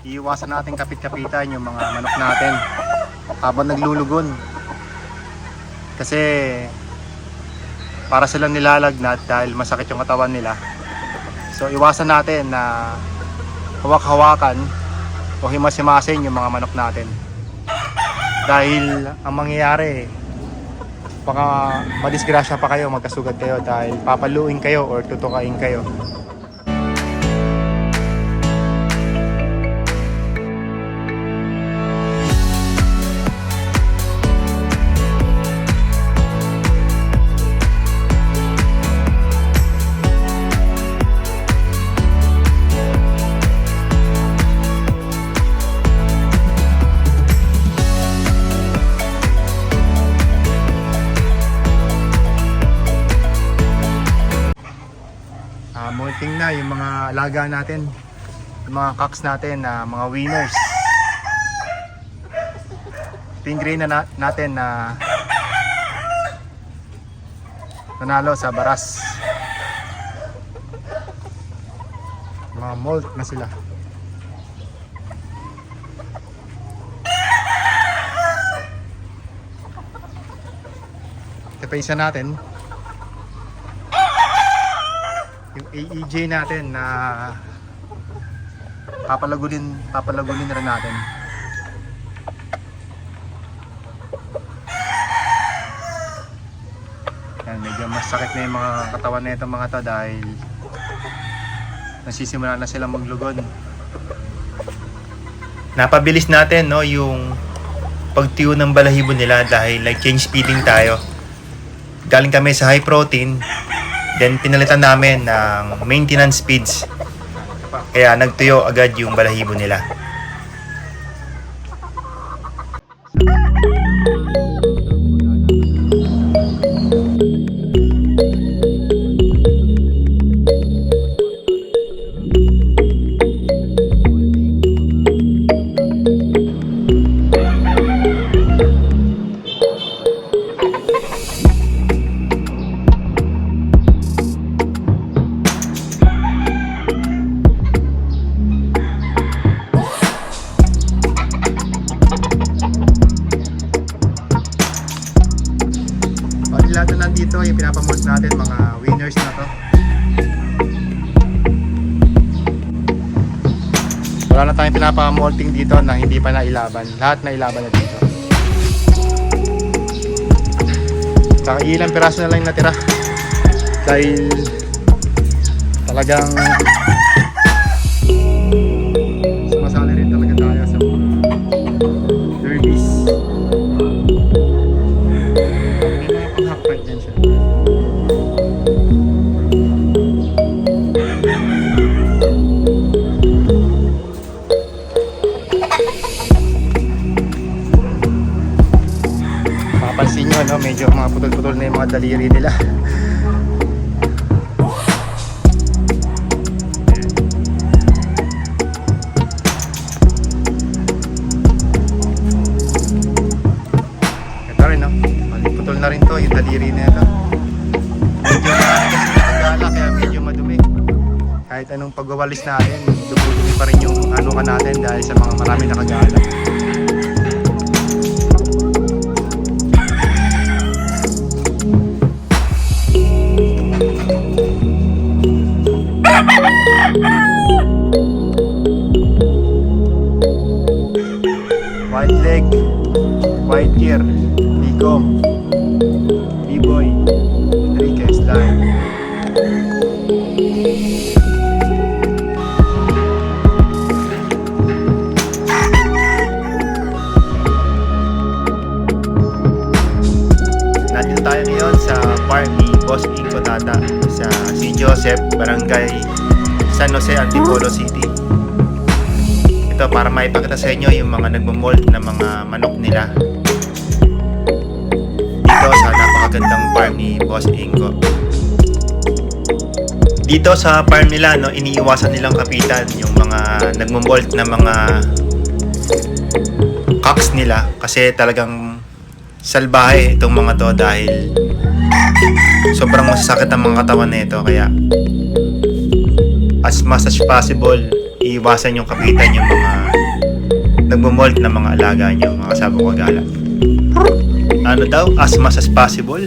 Iiwasan natin kapit-kapitan yung mga manok natin habang naglulugon. Kasi para silang nilalagnat dahil masakit yung katawan nila. So iwasan natin na hawak-hawakan o himas-himasin yung mga manok natin. Dahil ang mangyayari, baka madisgrasya pa kayo, magkasugat kayo dahil papaluin kayo or tutukain kayo. Molting na yung mga alaga natin. Yung mga cocks natin na mga winners. Grain na, na- natin na nanalo sa baras. Mga molt na sila. Ito pa natin. yung AEJ natin na papalagunin papalagunin rin natin. Yan medyo masakit na yung mga katawan na mga to dahil nasisimula na silang maglugon. Napabilis natin no yung pagtiyo ng balahibo nila dahil like change feeding tayo. Galing kami sa high protein Then pinalitan namin ng maintenance speeds. Kaya nagtuyo agad yung balahibo nila. Nandito, yung pinapamult natin, mga winners na to. Wala na tayong pinapamulting dito na hindi pa nailaban. Lahat na ilaban na dito. Saka ilang piraso na lang natira. Dahil talagang daliri nila. Ito rin, no? Putol na rin to, yung daliri ito. Medyo nakagala, kaya medyo madumi. Kahit anong pagwawalis natin, dumudumi pa rin yung ano ka natin dahil sa mga marami nakagala. White leg, white ear, Bicom, B-boy, Enriquez line. Nandito tayo ngayon sa farm ni Boss Inco Tata sa St. Joseph, Barangay San Jose, Antipolo City. Ito para maipakita sa inyo yung mga nagmumold na mga manok nila. Dito sa napakagandang farm ni Boss Ingo. Dito sa farm nila, no, iniiwasan nilang kapitan yung mga nagmumold na mga cocks nila kasi talagang salbahe itong mga to dahil sobrang masasakit ang mga katawan na ito kaya as much as possible iiwasan yung kapitan yung mga nagmumolt ng mga alaga nyo, mga kasabong kagala. Ano daw? As much as possible.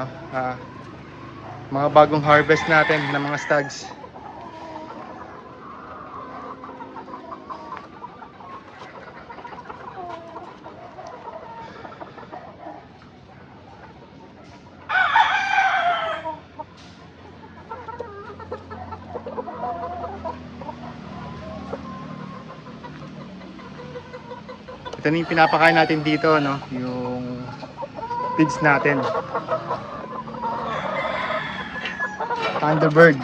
Ano, ah, mga bagong harvest natin ng mga stags. Ito na yung pinapakain natin dito, no? Yung pigs natin. Thunderbird.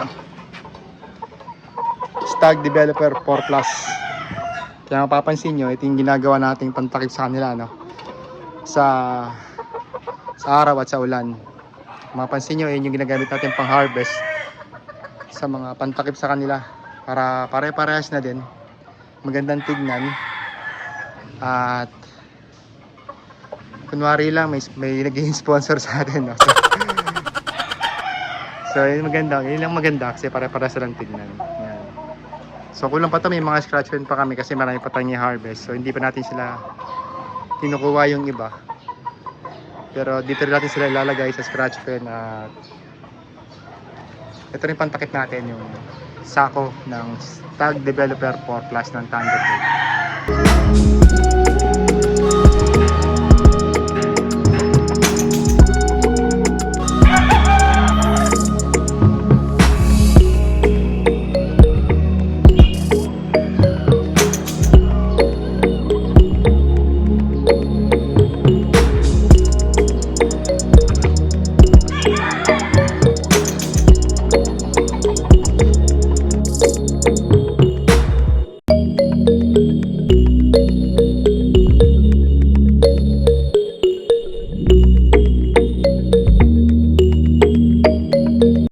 Stag Developer 4 Plus. Kaya mapapansin nyo, ito yung ginagawa nating pantakip sa kanila, no? Sa sa araw at sa ulan. Mapapansin nyo, yun yung ginagamit natin pang harvest sa mga pantakip sa kanila para pare-parehas na din magandang tignan at kunwari lang may may naging sponsor sa atin no? so yun maganda yun lang maganda kasi pare-para silang tignan yan. so kulang pa to may mga scratch pen pa kami kasi marami pa tayong harvest so hindi pa natin sila kinukuha yung iba pero dito rin natin sila ilalagay sa scratch pen at ito rin pantakip natin yung sako ng Stag Developer 4 Plus ng Thunderbird.